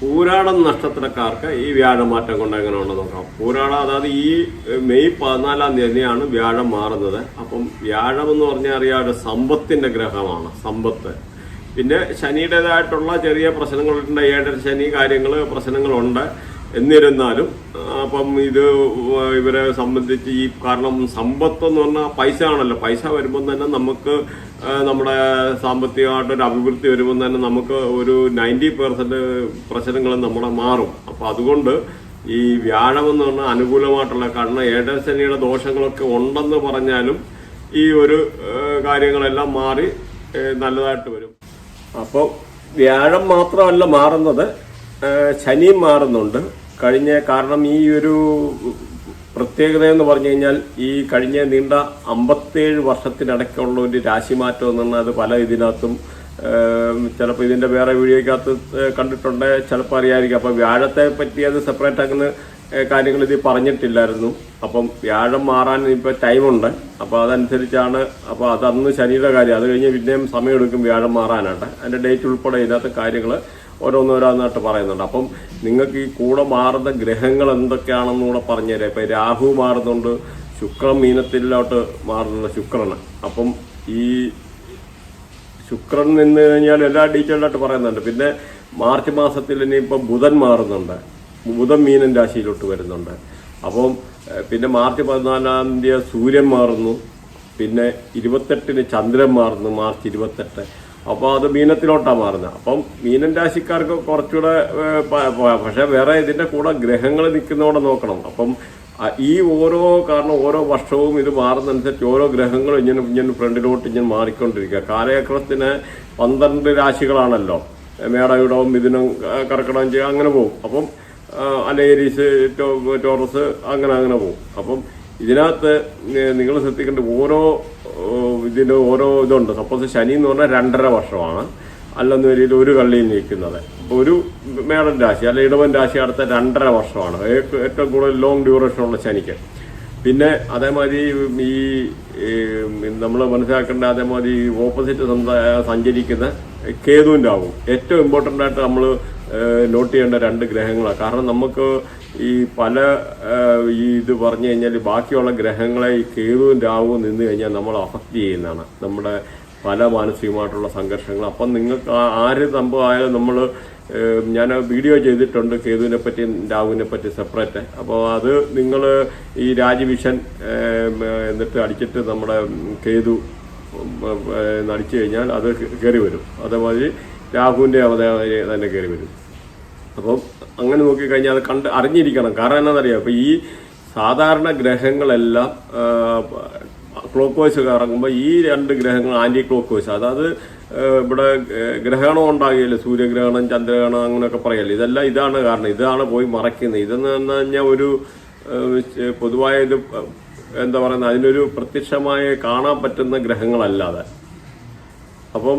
പൂരാടം നക്ഷത്രക്കാർക്ക് ഈ വ്യാഴമാറ്റം കൊണ്ട് എങ്ങനെ ഉണ്ടെന്ന് നോക്കാം. പൂരാടം അതായത് ഈ മെയ് പതിനാലാം തീയതിയാണ് വ്യാഴം മാറുന്നത്. അപ്പം വ്യാഴം എന്ന് പറഞ്ഞാൽ അറിയാം ഒരു സമ്പത്തിന്റെ ഗ്രഹമാണ് സമ്പത്ത്. പിന്നെ ശനിയുടേതായിട്ടുള്ള ചെറിയ പ്രശ്നങ്ങളുണ്ട് ഏഴര ശനി കാര്യങ്ങൾ പ്രശ്നങ്ങളുണ്ട്. എന്നിരുന്നാലും അപ്പം ഇത് ഇവരെ സംബന്ധിച്ച് ഈ കാരണം സമ്പത്ത് എന്ന് പറഞ്ഞാൽ പൈസ ആണല്ലോ പൈസ വരുമ്പം തന്നെ നമുക്ക് നമ്മുടെ സാമ്പത്തികമായിട്ടൊരു അഭിവൃദ്ധി വരുമ്പം തന്നെ നമുക്ക് ഒരു നയന്റി പെർസെന്റ് പ്രശ്നങ്ങൾ നമ്മുടെ മാറും. അപ്പോൾ അതുകൊണ്ട് ഈ വ്യാഴം എന്ന് പറഞ്ഞാൽ അനുകൂലമായിട്ടുള്ള കാരണം ഏഴര ശനിയുടെ ദോഷങ്ങളൊക്കെ ഉണ്ടെന്ന് പറഞ്ഞാലും ഈ ഒരു കാര്യങ്ങളെല്ലാം മാറി നല്ലതായിട്ട് വരും. അപ്പോൾ വ്യാഴം മാത്രമല്ല മാറുന്നത് ശനിയും മാറുന്നുണ്ട്. കഴിഞ്ഞ കാരണം ഈ ഒരു പ്രത്യേകത എന്ന് പറഞ്ഞു കഴിഞ്ഞാൽ ഈ കഴിഞ്ഞ നീണ്ട അമ്പത്തേഴ് വർഷത്തിനടക്കമുള്ള ഒരു രാശിമാറ്റം എന്ന് പറഞ്ഞാൽ അത് പല ഇതിനകത്തും ചിലപ്പോൾ ഇതിന്റെ വേറെ വീഡിയോയ്ക്കകത്ത് കണ്ടിട്ടുണ്ട്. ചിലപ്പോൾ അറിയാതിരിക്കും അപ്പോൾ വ്യാഴത്തെ പറ്റി അത് സെപ്പറേറ്റ് അങ്ങനെ കാര്യങ്ങൾ ഇത് പറഞ്ഞിട്ടില്ലായിരുന്നു. അപ്പം വ്യാഴം മാറാൻ ഇപ്പോൾ ടൈമുണ്ട്. അപ്പോൾ അതനുസരിച്ചാണ് അപ്പോൾ അതന്ന് ശനിയുടെ കാര്യം അത് കഴിഞ്ഞ് പിന്നെയും സമയമെടുക്കും വ്യാഴം മാറാനായിട്ട്. അതിന്റെ ഡേറ്റ് ഉൾപ്പെടെ ഇതിനകത്ത് കാര്യങ്ങൾ ഓരോന്നോരോന്നായിട്ട് പറയുന്നുണ്ട്. അപ്പം നിങ്ങൾക്ക് ഈ കൂടെ മാറുന്ന ഗ്രഹങ്ങൾ എന്തൊക്കെയാണെന്ന് കൂടെ പറഞ്ഞുതരാം ഇപ്പം രാഹു മാറുന്നുണ്ട് ശുക്രൻ മീനത്തിലോട്ട് മാറുന്നുണ്ട് ശുക്രന് അപ്പം ഈ ശുക്രൻ നിന്ന് കഴിഞ്ഞാൽ എല്ലാ ഡീറ്റെയിൽഡായിട്ട് പറയുന്നുണ്ട്. പിന്നെ മാർച്ച് മാസത്തിൽ ഇനിയിപ്പം ബുധൻ മാറുന്നുണ്ട്. ബുധൻ മീനൻ രാശിയിലോട്ട് വരുന്നുണ്ട്. അപ്പം പിന്നെ മാർച്ച് പതിനാലാം തീയതി സൂര്യൻ മാറുന്നു. പിന്നെ ഇരുപത്തെട്ടിന് ചന്ദ്രൻ മാറുന്നു മാർച്ച് ഇരുപത്തെട്ട്. അപ്പോൾ അത് മീനത്തിലോട്ടാണ് മാറുന്നത്. അപ്പം മീനൻ രാശിക്കാർക്ക് കുറച്ചുകൂടെ പക്ഷെ വേറെ ഇതിന്റെ കൂടെ ഗ്രഹങ്ങൾ നിൽക്കുന്നതോടെ നോക്കണം. അപ്പം ഈ ഓരോ കാരണം ഓരോ വർഷവും ഇത് മാറുന്നതനുസരിച്ച് ഓരോ ഗ്രഹങ്ങളും ഇങ്ങനെ ഇങ്ങനെ ഫ്രണ്ടിലോട്ട് ഇങ്ങനെ മാറിക്കൊണ്ടിരിക്കുക. കാലയക്രത്തിന് പന്ത്രണ്ട് രാശികളാണല്ലോ. മേടവിടവും മിഥുനം കർക്കിടകം ചെയ്യുക അങ്ങനെ പോകും അപ്പം അലേരീസ് ടോറസ് അങ്ങനെ അങ്ങനെ പോകും അപ്പം ഇതിനകത്ത് നിങ്ങൾ ശ്രദ്ധിക്കേണ്ട ഓരോ ഇതിന് ഓരോ ഇതുണ്ട്. സപ്പോസ് ശനി എന്ന് പറഞ്ഞാൽ രണ്ടര വർഷമാണ്. അല്ലെന്ന് വരിയിൽ ഒരു കള്ളിയിൽ നിൽക്കുന്നത്. അപ്പോൾ ഒരു മേടൻ രാശി അല്ലെ ഇടവൻ രാശി അടുത്ത രണ്ടര വർഷമാണ്. ഏറ്റവും കൂടുതൽ ലോങ് ഡ്യൂറേഷൻ ഉള്ള ശനിക്ക്. പിന്നെ അതേമാതിരി ഈ നമ്മൾ മനസ്സിലാക്കേണ്ട അതേമാതിരി ഓപ്പോസിറ്റ് സഞ്ചരിക്കുന്ന കേതുവിന്റെ ആവും. ഏറ്റവും ഇമ്പോർട്ടന്റ് ആയിട്ട് നമ്മൾ നോട്ട് ചെയ്യേണ്ട രണ്ട് ഗ്രഹങ്ങളാണ് കാരണം നമുക്ക് ഈ പല ഈ ഇത് പറഞ്ഞു കഴിഞ്ഞാൽ ബാക്കിയുള്ള ഗ്രഹങ്ങളെ ഈ കേതുവും രാവും നിന്ന് കഴിഞ്ഞാൽ നമ്മൾ അഫക്റ്റ് ചെയ്യുന്നതാണ്. നമ്മുടെ പല മാനസികമായിട്ടുള്ള സംഘർഷങ്ങൾ. അപ്പം നിങ്ങൾക്ക് ആര് സംഭവമായാലും നമ്മൾ ഞാൻ വീഡിയോ ചെയ്തിട്ടുണ്ട് കേതുവിനെ പറ്റി രാഹുവിനെ പറ്റി സെപ്പറേറ്റ് അപ്പോൾ അത് നിങ്ങൾ ഈ രാജവിഷൻ എന്നിട്ട് അടിച്ചിട്ട് നമ്മുടെ കേതു അടിച്ചു കഴിഞ്ഞാൽ അത് കയറി വരും. അതേമാതിരി രാഹുവിന്റെ അവതാരി തന്നെ കയറി വരും. അപ്പം അങ്ങനെ നോക്കിക്കഴിഞ്ഞാൽ അത് കണ്ട് അറിഞ്ഞിരിക്കണം. കാരണം എന്താണെന്നറിയാം അപ്പോൾ ഈ സാധാരണ ഗ്രഹങ്ങളെല്ലാം ക്ലോക്ക് വൈസ് കറങ്ങുമ്പോൾ ഈ രണ്ട് ഗ്രഹങ്ങൾ ആന്റി ക്ലോക്ക് വൈസ്. അതായത് ഇവിടെ ഗ്രഹണം ഉണ്ടാകില്ല? സൂര്യഗ്രഹണം ചന്ദ്രഗ്രഹണം അങ്ങനെയൊക്കെ പറയല്ലേ? ഇതെല്ലാം ഇതാണ് കാരണം. ഇതാണ് പോയി മറയ്ക്കുന്നത്. ഇതെന്ന് പറഞ്ഞു കഴിഞ്ഞാൽ ഒരു പൊതുവായ ഇത് എന്താ പറയുന്നത്? അതിനൊരു പ്രത്യക്ഷമായി കാണാൻ പറ്റുന്ന ഗ്രഹങ്ങളല്ലാതെ. അപ്പം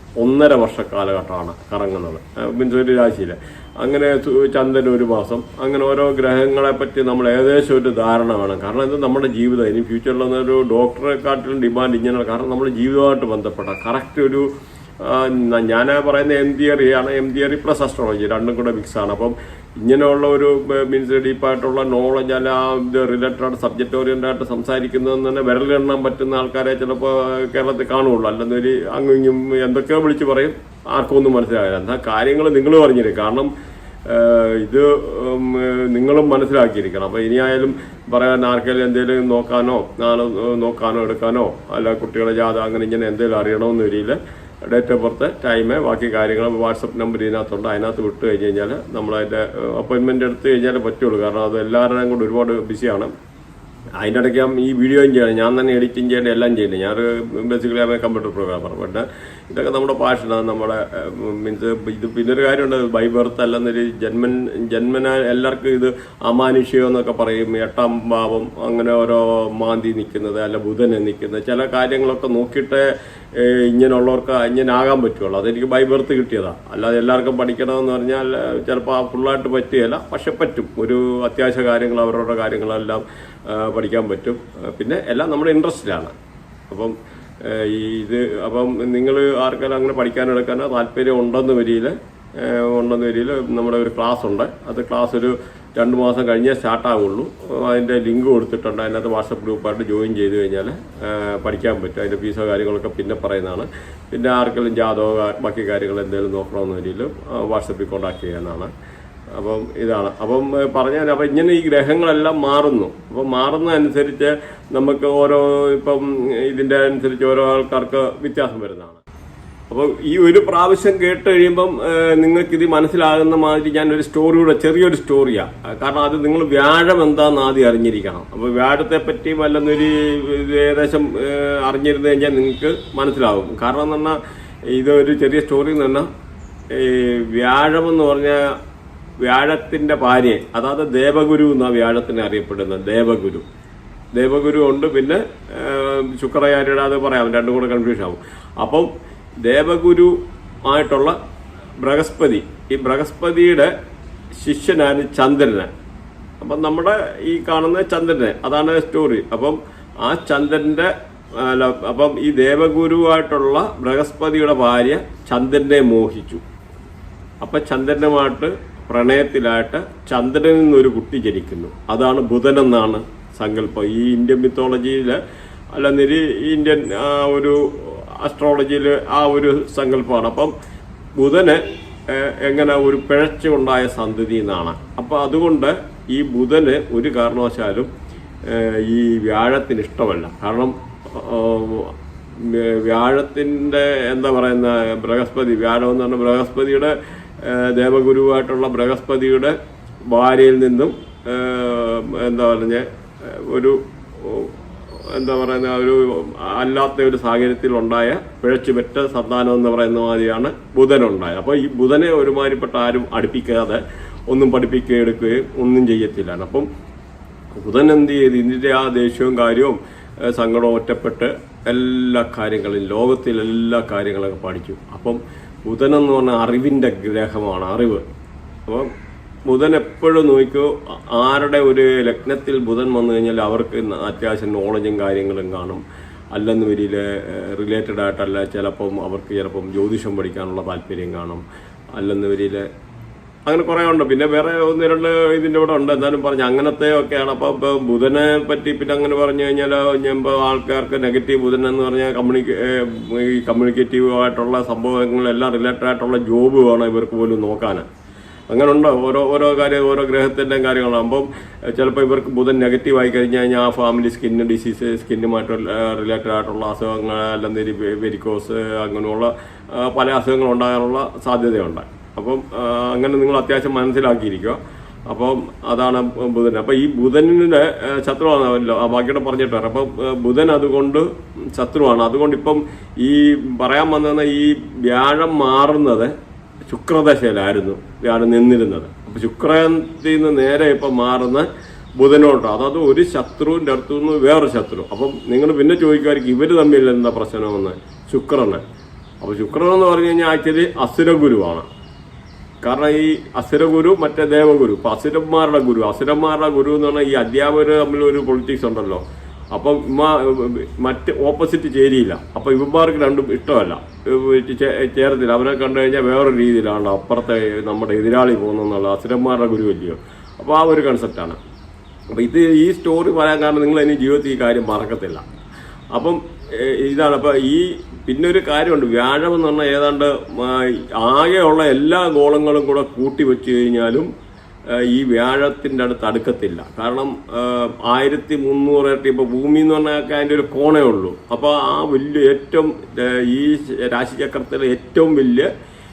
ഒന്നര വർഷ കാലഘട്ടമാണ് കറങ്ങുന്നത് മീൻസ് ഒരു രാശിയിൽ. അങ്ങനെ ചന്ദ്രൻ ഒരു മാസം. അങ്ങനെ ഓരോ ഗ്രഹങ്ങളെ പറ്റി നമ്മൾ ഏകദേശം ഒരു ധാരണ വേണം. കാരണം ഇത് നമ്മുടെ ജീവിതം. ഇനി ഫ്യൂച്ചറിൽ ഒരു ഡോക്ടറെക്കാട്ടിലും ഡിമാൻഡ് ഇങ്ങനെ കാരണം നമ്മുടെ ജീവിതമായിട്ട് ബന്ധപ്പെട്ട. കറക്റ്റ് ഒരു ഞാൻ പറയുന്ന എം തിയറിയാണ് എം തിയറി പ്ലസ് അസ്ട്രോളജി രണ്ടും കൂടെ മിക്സ് ആണ്. അപ്പം ഇങ്ങനെയുള്ള ഒരു മീൻസ് ഡീപ്പായിട്ടുള്ള നോളജ് അല്ല റിലേറ്റഡ് സബ്ജക്റ്റ് ഓറിയന്റഡ് ആയിട്ട് സംസാരിക്കുന്നതെന്ന് തന്നെ വിരലെണ്ണാൻ പറ്റുന്ന ആൾക്കാരെ ചിലപ്പോൾ കേരളത്തിൽ കാണുള്ളൂ അല്ലെന്നൊരു അങ്ങും ഇങ്ങും എന്തൊക്കെയോ വിളിച്ച് പറയും. ആർക്കും ഒന്നും മനസ്സിലാകില്ല എന്താ കാര്യങ്ങൾ നിങ്ങൾ പറഞ്ഞിരിക്കും. കാരണം ഇത് നിങ്ങളും മനസ്സിലാക്കിയിരിക്കണം. അപ്പോൾ ഇനിയായാലും പറയാൻ ആർക്കെങ്കിലും എന്തെങ്കിലും നോക്കാനോ നാളെ നോക്കാനോ എടുക്കാനോ അല്ല കുട്ടികളെ ജാത അങ്ങനെ ഇങ്ങനെ എന്തെങ്കിലും അറിയണമെന്ന് വരിയില്ല ഡേറ്റ് ഓഫ് ബർത്ത് ടൈം ബാക്കി കാര്യങ്ങൾ വാട്സപ്പ് നമ്പർ ഇതിനകത്തുണ്ട്. അതിനകത്ത് വിട്ടു കഴിഞ്ഞ് കഴിഞ്ഞാൽ നമ്മളതിന്റെ അപ്പോയിൻമെന്റ് എടുത്തു കഴിഞ്ഞാൽ പറ്റുള്ളൂ. കാരണം അത് എല്ലാവരുടെയും കൂടെ ഒരുപാട് ബിസിയാണ് അതിന്റെ ഇടയ്ക്ക് ഞാൻ ഈ വീഡിയോയും ചെയ്യണം. ഞാൻ തന്നെ എഡിറ്റിംഗ് ചെയ്യേണ്ട എല്ലാം ചെയ്യുന്നത് ഞാനൊരു ബേസിക്കലി ആമേ കമ്പ്യൂട്ടർ പ്രോഗ്രാമർ ബട്ട് ഇതൊക്കെ നമ്മുടെ പാഷനാണ് നമ്മുടെ മീൻസ് ഇത് പിന്നൊരു കാര്യമുണ്ട്. ബൈ ബർത്ത് അല്ലെന്നൊരു ജന്മൻ ജന്മന എല്ലാവർക്കും ഇത് അമാനുഷ്യം എന്നൊക്കെ പറയും. എട്ടാം ഭാവം അങ്ങനെ ഓരോ മാന്തി നിൽക്കുന്നത് അല്ല ബുധനെ നിൽക്കുന്നത്. ചില കാര്യങ്ങളൊക്കെ നോക്കിയിട്ട് ഇങ്ങനെയുള്ളവർക്ക് ഇങ്ങനെ ആകാൻ പറ്റുള്ളൂ. അതെനിക്ക് ബൈ ബർത്ത് കിട്ടിയതാണ് അല്ലാതെ എല്ലാവർക്കും പഠിക്കണമെന്ന് പറഞ്ഞാൽ ചിലപ്പോൾ ഫുള്ളായിട്ട് പറ്റുകയില്ല. പക്ഷെ പറ്റും. ഒരു അത്യാവശ്യ കാര്യങ്ങൾ അവരുടെ കാര്യങ്ങളെല്ലാം പഠിക്കാൻ പറ്റും. പിന്നെ എല്ലാം നമ്മുടെ ഇൻട്രസ്റ്റിലാണ് അപ്പം ഇത് അപ്പം നിങ്ങൾ ആർക്കെല്ലാം അങ്ങനെ പഠിക്കാൻ എടുക്കാനോ താല്പര്യം ഉണ്ടെന്ന് വരിയിൽ ഉണ്ടെന്ന് വരിയിൽ നമ്മുടെ ഒരു ക്ലാസ് ഉണ്ട്. അത് ക്ലാസ് ഒരു രണ്ട് മാസം കഴിഞ്ഞേ സ്റ്റാർട്ടാവുള്ളൂ. അതിന്റെ ലിങ്ക് കൊടുത്തിട്ടുണ്ട്. അതിനകത്ത് വാട്സപ്പ് ഗ്രൂപ്പായിട്ട് ജോയിൻ ചെയ്ത് കഴിഞ്ഞാൽ പഠിക്കാൻ പറ്റും. അതിന്റെ ഫീസോ കാര്യങ്ങളൊക്കെ പിന്നെ പറയുന്നതാണ്. പിന്നെ ആർക്കെങ്കിലും ജാതകോ ബാക്കി കാര്യങ്ങൾ എന്തെങ്കിലും നോക്കണമെന്ന് വരിയിൽ വാട്സപ്പിൽ കോൺടാക്ട് ചെയ്യാനാണ് അപ്പം ഇതാണ്. അപ്പം പറഞ്ഞാൽ അപ്പം ഇങ്ങനെ ഈ ഗ്രഹങ്ങളെല്ലാം മാറുന്നു. അപ്പം മാറുന്നതനുസരിച്ച് നമുക്ക് ഓരോ ഇപ്പം ഇതിന്റെ അനുസരിച്ച് ഓരോ ആൾക്കാർക്ക് വ്യത്യാസം വരുന്നതാണ്. അപ്പോൾ ഈ ഒരു പ്രാവശ്യം കേട്ട് കഴിയുമ്പം ഏഹ്, നിങ്ങൾക്ക് ഇത് മനസ്സിലാകുന്ന മാതിരി ഞാൻ ഒരു സ്റ്റോറിയുടെ ചെറിയൊരു സ്റ്റോറിയാണ് കാരണം അത് നിങ്ങൾ വ്യാഴം എന്താണെന്ന് ആദ്യം അറിഞ്ഞിരിക്കണം. അപ്പോൾ വ്യാഴത്തെ പറ്റി വല്ലെന്നൊരു ഏകദേശം അറിഞ്ഞിരുന്നു കഴിഞ്ഞാൽ നിങ്ങൾക്ക് മനസ്സിലാവും. കാരണം എന്ന് പറഞ്ഞാൽ ഇതൊരു ചെറിയ സ്റ്റോറി എന്ന് പറഞ്ഞാൽ ഈ വ്യാഴം എന്ന് പറഞ്ഞാൽ വ്യാഴത്തിന്റെ ഭാര്യ അതായത് ദേവഗുരു എന്നാണ് വ്യാഴത്തിന് അറിയപ്പെടുന്നത് ദേവഗുരു. ദേവഗുരു ഉണ്ട് പിന്നെ ശുക്രയാരിയുടെ അത് പറയാം രണ്ടും കൂടെ കൺഫ്യൂഷൻ ആവും. അപ്പം ദേവഗുരു ആയിട്ടുള്ള ബൃഹസ്പതി. ഈ ബൃഹസ്പതിയുടെ ശിഷ്യനാണ് ചന്ദ്രന്. അപ്പം നമ്മുടെ ഈ കാണുന്ന ചന്ദ്രനെ അതാണ് സ്റ്റോറി അപ്പം ആ ചന്ദ്രന്റെ അല്ല, അപ്പം ഈ ദേവഗുരുവായിട്ടുള്ള ബൃഹസ്പതിയുടെ ഭാര്യ ചന്ദ്രനെ മോഹിച്ചു. അപ്പൊ ചന്ദ്രനുമായിട്ട് പ്രണയത്തിലായിട്ട് ചന്ദ്രനിൽ നിന്നൊരു കുട്ടി ജനിക്കുന്നു. അതാണ് ബുധൻ എന്നാണ് സങ്കല്പം. ഈ ഇന്ത്യൻ മിത്തോളജിയിൽ അല്ലെന്നൊരു ഇന്ത്യൻ ഒരു അസ്ട്രോളജിയിൽ ആ ഒരു സങ്കല്പമാണ്. അപ്പം ബുധന് എങ്ങനെ ഒരു പിഴച്ച ഉണ്ടായ സന്തതി എന്നാണ്. അപ്പോൾ അതുകൊണ്ട് ഈ ബുധന് ഒരു കാരണവശാലും ഈ വ്യാഴത്തിന് ഇഷ്ടമല്ല. കാരണം വ്യാഴത്തിന്റെ എന്താ പറയുന്ന ബൃഹസ്പതി വ്യാഴം എന്ന് പറഞ്ഞാൽ ബൃഹസ്പതിയുടെ ദേവഗുരുവായിട്ടുള്ള ബൃഹസ്പതിയുടെ ഭാര്യയിൽ നിന്നും എന്താ പറഞ്ഞ ഒരു എന്താ പറയുന്ന ഒരു അല്ലാത്ത ഒരു സാഹചര്യത്തിൽ ഉണ്ടായ പിഴച്ചുപെറ്റ സന്താനം എന്ന് പറയുന്ന മാതിരിയാണ് ബുധനുണ്ടായത്. അപ്പോൾ ഈ ബുധനെ ഒരുമാതിരിപ്പെട്ട ആരും അടുപ്പിക്കാതെ ഒന്നും പഠിപ്പിക്കുകയും എടുക്കുകയും ഒന്നും ചെയ്യത്തില്ല. അപ്പം ബുധൻ എന്ത് ചെയ്ത്? ഇതിന്റെ ആ ദേഷ്യവും കാര്യവും സങ്കടവും ഒറ്റപ്പെട്ട് എല്ലാ കാര്യങ്ങളും ലോകത്തിൽ എല്ലാ കാര്യങ്ങളൊക്കെ പഠിച്ചു. അപ്പം ബുധൻ എന്ന് പറഞ്ഞാൽ അറിവിന്റെ ഗ്രഹമാണ് അറിവ്. അപ്പം ബുധൻ എപ്പോഴും നോക്കിയോ ആരുടെ ഒരു ലഗ്നത്തിൽ ബുധൻ വന്നു കഴിഞ്ഞാൽ അവർക്ക് അത്യാവശ്യം നോളജും കാര്യങ്ങളും കാണും. അല്ലെന്ന് വരിയിൽ റിലേറ്റഡ് ആയിട്ടല്ല ചിലപ്പം അവർക്ക് ചിലപ്പം ജ്യോതിഷം പഠിക്കാനുള്ള താല്പര്യം കാണും. അല്ലെന്ന് വരിയിൽ അങ്ങനെ കുറേ ഉണ്ട്. പിന്നെ വേറെ ഒന്ന് രണ്ട് ഇതിന്റെ കൂടെ ഉണ്ട്. എന്നാലും പറഞ്ഞു അങ്ങനത്തെ ഒക്കെയാണ്. അപ്പോൾ ഇപ്പോൾ ബുധനെ പറ്റി പിന്നെ അങ്ങനെ പറഞ്ഞു കഴിഞ്ഞാൽ ഞാൻ ഇപ്പൊ ആൾക്കാർക്ക് നെഗറ്റീവ് ബുധൻ എന്ന് പറഞ്ഞാൽ കമ്മ്യൂണിക്കേ ഈ കമ്മ്യൂണിക്കേറ്റീവ് ആയിട്ടുള്ള സംഭവങ്ങളെല്ലാം റിലേറ്റഡ് ആയിട്ടുള്ള ജോബ് വേണം ഇവർക്ക് പോലും നോക്കാൻ അങ്ങനെ ഓരോ ഓരോ കാര്യം ഓരോ ഗ്രഹത്തിന്റെയും കാര്യങ്ങളാകുമ്പം ചിലപ്പോൾ ഇവർക്ക് ബുധൻ നെഗറ്റീവ് ആയി കഴിഞ്ഞ് കഴിഞ്ഞാൽ ആ ഫാമിലി സ്കിന്ന് ഡിസീസ് സ്കിന്നുമായിട്ട് റിലേറ്റഡ് ആയിട്ടുള്ള അസുഖങ്ങൾ അല്ലെങ്കിൽ വെരിക്കോസ് അങ്ങനെയുള്ള പല അസുഖങ്ങൾ ഉണ്ടാകാനുള്ള സാധ്യതയുണ്ട്. അപ്പം അങ്ങനെ നിങ്ങൾ അത്യാവശ്യം മനസ്സിലാക്കിയിരിക്കുക. അപ്പം അതാണ് ബുധൻ. അപ്പം ഈ ബുധനിന്റെ ശത്രുവാണല്ലോ ആ ബാക്കിയുടെ പറഞ്ഞിട്ട് അപ്പം ബുധൻ അതുകൊണ്ട് ശത്രുവാണ്. അതുകൊണ്ട് ഇപ്പം ഈ പറയാൻ വന്ന ഈ വ്യാഴം മാറുന്നത് ശുക്രദശയിലായിരുന്നു വ്യാഴം നിന്നിരുന്നത്. അപ്പൊ ശുക്രത്തിൽ നിന്ന് നേരെ ഇപ്പം മാറുന്ന ബുധനോട്ടോ അതായത് ഒരു ശത്രുവിന്റെ അടുത്തു നിന്ന് വേറൊരു ശത്രു. അപ്പം നിങ്ങൾ പിന്നെ ചോദിക്കുമായിരിക്കും ഇവർ തമ്മിൽ എന്താ പ്രശ്നമെന്ന് ശുക്രന്. അപ്പൊ ശുക്രൻ എന്ന് പറഞ്ഞു കഴിഞ്ഞാൽ ആക്ച്വലി അസുരഗുരുവാണ്. കാരണം ഈ അസുരഗുരു മറ്റേ ദേവഗുരു. ഇപ്പൊ അസുരന്മാരുടെ ഗുരു. അസുരന്മാരുടെ ഗുരു എന്ന് പറഞ്ഞാൽ ഈ അധ്യാപകർ തമ്മിൽ ഒരു പൊളിറ്റിക്സ് ഉണ്ടല്ലോ. അപ്പം ഇമ്മ- മറ്റ് ഓപ്പോസിറ്റ് ചേരിയില്ല. അപ്പം ഇവന്മാർക്ക് രണ്ടും ഇഷ്ടമല്ല. ചേരത്തില്ല. അവരെ കണ്ടു കഴിഞ്ഞാൽ വേറൊരു രീതിയിലാണ് അപ്പുറത്തെ നമ്മുടെ എതിരാളി പോകുന്നെന്നുള്ള അസുരന്മാരുടെ ഗുരു അപ്പോൾ ആ ഒരു കൺസെപ്റ്റാണ് അപ്പോൾ ഇത് ഈ സ്റ്റോറി പറയാൻ കാരണം നിങ്ങൾ ഇനി ജീവിതത്തിൽ ഈ കാര്യം മറക്കത്തില്ല. അപ്പം ഇതാണ്. അപ്പോൾ ഈ പിന്നെ ഒരു കാര്യമുണ്ട്. വ്യാഴം എന്ന് പറഞ്ഞാൽ ഏതാണ്ട് ആകെയുള്ള എല്ലാ ഗോളങ്ങളും കൂടെ കൂട്ടി വെച്ച് കഴിഞ്ഞാലും ഈ വ്യാഴത്തിന്റെ അടുത്ത് അടുക്കത്തില്ല. കാരണം ആയിരത്തി മുന്നൂറ് ഇരട്ടി ഇപ്പൊ ഭൂമി എന്ന് പറഞ്ഞാൽ അതിന്റെ ഒരു കോണേ ഉള്ളൂ. അപ്പോൾ ആ വലിയ ഏറ്റവും ഈ രാശിചക്രത്തിലെ ഏറ്റവും വലിയ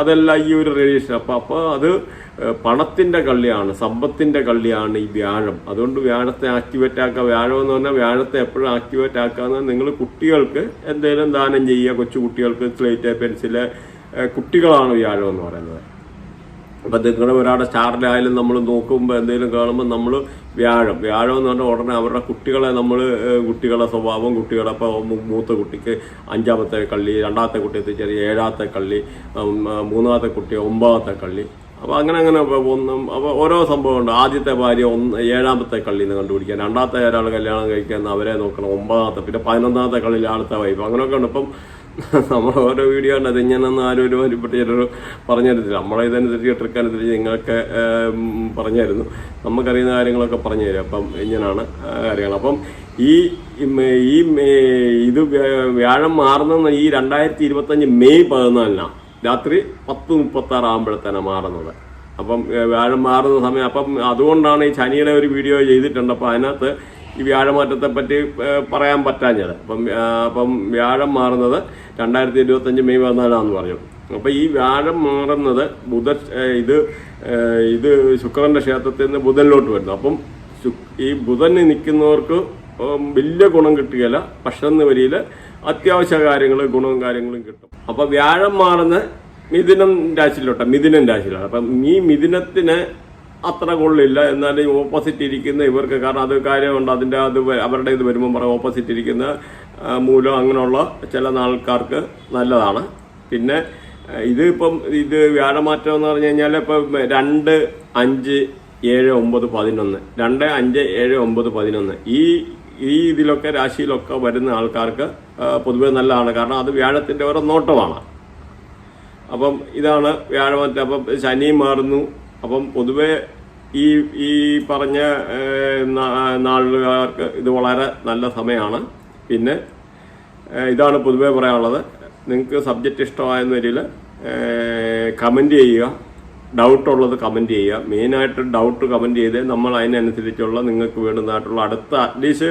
അതെല്ലാം ഈ ഒരു റേഡിയേഷൻ അപ്പം അപ്പോൾ അത് പണത്തിന്റെ കള്ളിയാണ് സമ്പത്തിന്റെ കള്ളിയാണ് ഈ വ്യാഴം. അതുകൊണ്ട് വ്യാഴത്തെ ആക്ടിവേറ്റ് ആക്കുക വ്യാഴം എന്ന് പറഞ്ഞാൽ വ്യാഴത്തെ എപ്പോഴും ആക്ടിവേറ്റ് ആക്കാന്ന് നിങ്ങൾ കുട്ടികൾക്ക് എന്തെങ്കിലും ദാനം ചെയ്യുക കൊച്ചു കുട്ടികൾക്ക് സ്ലേറ്റ് പെൻസിൽ കുട്ടികളാണ് വ്യാഴം എന്ന് പറയുന്നത്. അപ്പം നിങ്ങളുടെ ഒരാളുടെ സ്റ്റാറിലായാലും നമ്മൾ നോക്കുമ്പോൾ എന്തെങ്കിലും കാണുമ്പോൾ നമ്മൾ വ്യാഴം. വ്യാഴം എന്ന് പറഞ്ഞാൽ ഉടനെ അവരുടെ കുട്ടികളെ നമ്മൾ കുട്ടികളുടെ സ്വഭാവം കുട്ടികളെ ഇപ്പോൾ മൂത്ത കുട്ടിക്ക് അഞ്ചാമത്തെ കള്ളി രണ്ടാമത്തെ കുട്ടി എത്തിച്ചേരി ഏഴാമത്തെ കള്ളി മൂന്നാമത്തെ കുട്ടി ഒമ്പതാമത്തെ കള്ളി. അപ്പോൾ അങ്ങനെ അങ്ങനെ ഒന്നും അപ്പോൾ ഓരോ സംഭവമുണ്ട് ആദ്യത്തെ ഭാര്യ ഒന്ന് ഏഴാമത്തെ കള്ളിയിൽ നിന്ന് കണ്ടുപിടിക്കാൻ രണ്ടാമത്തെ ഒരാൾ കല്യാണം കഴിക്കാൻ അവരെ നോക്കണം ഒമ്പതാമത്തെ പിന്നെ പതിനൊന്നാമത്തെ കള്ളിയിൽ ആളത്തെ വൈഫ്. അങ്ങനെയൊക്കെ ഉണ്ട്. ഇപ്പം നമ്മൾ ഓരോ വീഡിയോ ഉണ്ട് അത് ഇങ്ങനെയൊന്നും ആരും ഒരു ഒരുപെട്ട് ചിലർ പറഞ്ഞു തരത്തില്ല നമ്മളെ ഇതനുസരിച്ച് ട്രിക്ക് അനുസരിച്ച് പറഞ്ഞായിരുന്നു നമുക്കറിയുന്ന കാര്യങ്ങളൊക്കെ പറഞ്ഞു തരും അപ്പം ഇങ്ങനെയാണ് കാര്യങ്ങൾ. അപ്പം ഈ ഈ ഇത് വ്യ- വ്യാഴം മാറുന്ന ഈ രണ്ടായിരത്തി ഇരുപത്തഞ്ച് മെയ് പതിനാലിനാണ് രാത്രി പത്ത് മുപ്പത്തി ആറ് ആകുമ്പോഴത്തേനാണ് മാറുന്നത്. അപ്പം വ്യാഴം മാറുന്ന സമയം. അപ്പം അതുകൊണ്ടാണ് ഈ ശനിയുടെ ഒരു വീഡിയോ ചെയ്തിട്ടുണ്ട്. അപ്പം അതിനകത്ത് ഈ വ്യാഴമാറ്റത്തെ പറ്റി പറയാൻ പറ്റാഞ്ഞത്. അപ്പം അപ്പം വ്യാഴം മാറുന്നത് രണ്ടായിരത്തി ഇരുപത്തഞ്ച് മെയ് പതിനാലാന്ന് പറഞ്ഞു. അപ്പോൾ ഈ വ്യാഴം മാറുന്നത് ബുധ ഇത് ഇത് ശുക്രന്റെ ക്ഷേത്രത്തിൽ നിന്ന് ബുധനിലോട്ട് വരുന്നു. അപ്പം ഈ ബുധന് നിൽക്കുന്നവർക്ക് വലിയ ഗുണം കിട്ടുകയില്ല. പക്ഷെ എന്ന വരിയിൽ അത്യാവശ്യ കാര്യങ്ങൾ ഗുണവും കാര്യങ്ങളും കിട്ടും. അപ്പൊ വ്യാഴം മാറുന്ന മിഥുനം രാശിയിലോട്ടെ മിഥുനം രാശിയിലാണ്. അപ്പം ഈ മിഥുനത്തിന് അത്ര കൊള്ളില്ല. എന്നാലും ഓപ്പോസിറ്റ് ഇരിക്കുന്ന ഇവർക്ക് കാരണം അത് കാര്യമുണ്ട്. അതിന്റെ അത് അവരുടെ ഇത് വരുമ്പോൾ പറയാം ഓപ്പോസിറ്റ് ഇരിക്കുന്ന മൂലം അങ്ങനെയുള്ള ചില ആൾക്കാർക്ക് നല്ലതാണ്. പിന്നെ ഇത് ഇപ്പം ഇത് വ്യാഴമാറ്റം എന്ന് പറഞ്ഞു കഴിഞ്ഞാൽ ഇപ്പം രണ്ട് അഞ്ച് ഏഴ് ഒമ്പത് പതിനൊന്ന്. രണ്ട് അഞ്ച് ഏഴ് ഒമ്പത് പതിനൊന്ന്. ഈ ഈ ഇതിലൊക്കെ രാശിയിലൊക്കെ വരുന്ന ആൾക്കാർക്ക് പൊതുവേ നല്ലതാണ്. കാരണം അത് വ്യാഴത്തിന്റെ ഓരോ നോട്ടമാണ്. അപ്പം ഇതാണ് വ്യാഴമാറ്റം. അപ്പം ശനി മാറുന്നു. അപ്പം പൊതുവേ ഈ ഈ പറഞ്ഞ നാളുകാർക്ക് ഇത് വളരെ നല്ല സമയമാണ്. പിന്നെ ഇതാണ് പൊതുവേ പറയാനുള്ളത്. നിങ്ങൾക്ക് സബ്ജക്റ്റ് ഇഷ്ടമായെന്ന വരിയിൽ കമന്റ് ചെയ്യുക. ഡൗട്ട് ഉള്ളത് കമന്റ് ചെയ്യുക. മെയിനായിട്ട് ഡൗട്ട് കമന്റ് ചെയ്ത് നമ്മൾ അതിനനുസരിച്ചുള്ള നിങ്ങൾക്ക് വേണ്ടുന്നതായിട്ടുള്ള അടുത്ത അറ്റ്ലീസ്റ്റ്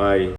ബൈ